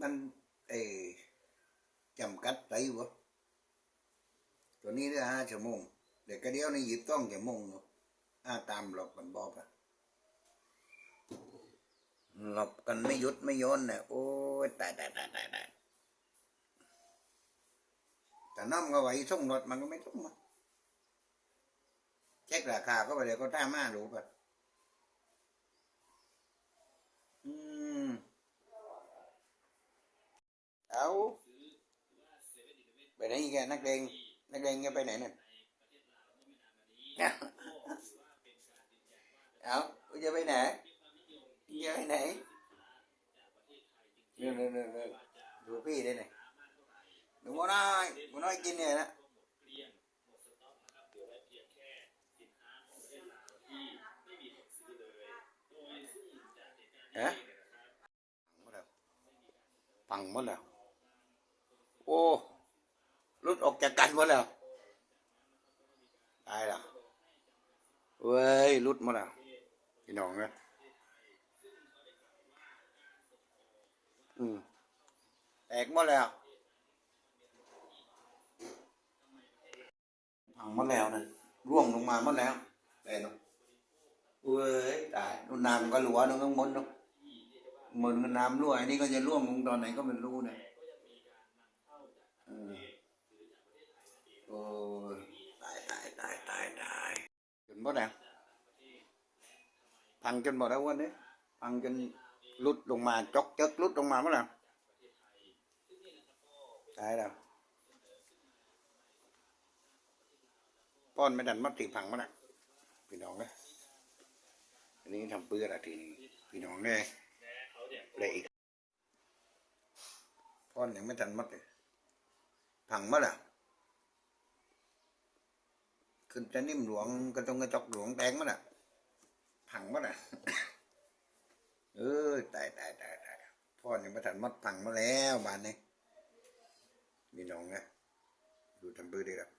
มันเอจำกัดไปวะตัวนี้ได้ห้าชั่วโมงเดี๋ยวก็เดียวนี่หยิบต้องชั่วโมงอยู่อ่าตามหลบกันบอกอะหลบกันไม่หยุดไม่ย่นเนี่ยโอ้ยตายตายตายตายตายแต่น้ำก็ไหวส่งรถมันก็ไม่ต้องมาเช็คราคาก็ไปเลยก็ท่ามาดูป่ะอืมเอา ไปไหนอีกอะนักเลงนักเลงจะไปไหนเนี่ยเอาคุณจะไปไหนจะไปไหนเรื่องเรื่องเรื่องเรื่องดูพี่ได้ไหนดูหมอน้อยหมอน้อยกินเนี่ยนะฮะพังหมดแล้วโอ้ รุดออกจากกันหมดแล้วตายแล้วเว้ยรุดหมดแล้วพี่น้องนะอืมแตกหมดแล้วพังหมดแล้วนะร่วงลงมาหมดแล้วแต่เนาะเว้ยตายนู่นน้ำก็หลัวนู่นข้างบนเนาะเหมือนน้ำรั่วอันนี้ก็จะร่วงลงตอนไหนก็ไม่รู้นะเออโอ้ยตายตายตายตายตายจน หมดแล้วพังจนหมดแล้ววันนี้พังจนลุดลงมาจกเจกลุดลงมาหมดแล้วตายแล้วป้อนไม่ดันมัดตีพังหมดแล้วพี่น้องนะอันนี้ทำเปื้อนอะทีนี้พี่น้องเนี่ยเลยอีกป้อนยังไม่ทันมัดเลยพังหมดแล้ว ขึ้นจะนิ่มหลวงกระจงกระจกหลวงแตงหมดแล้วพังมั้งอะเออตายตายตายตายพ่อยังไม่ทันมัดพังมาแล้วบ้านนี้มีน้องนะดูทำปื้อดีครับ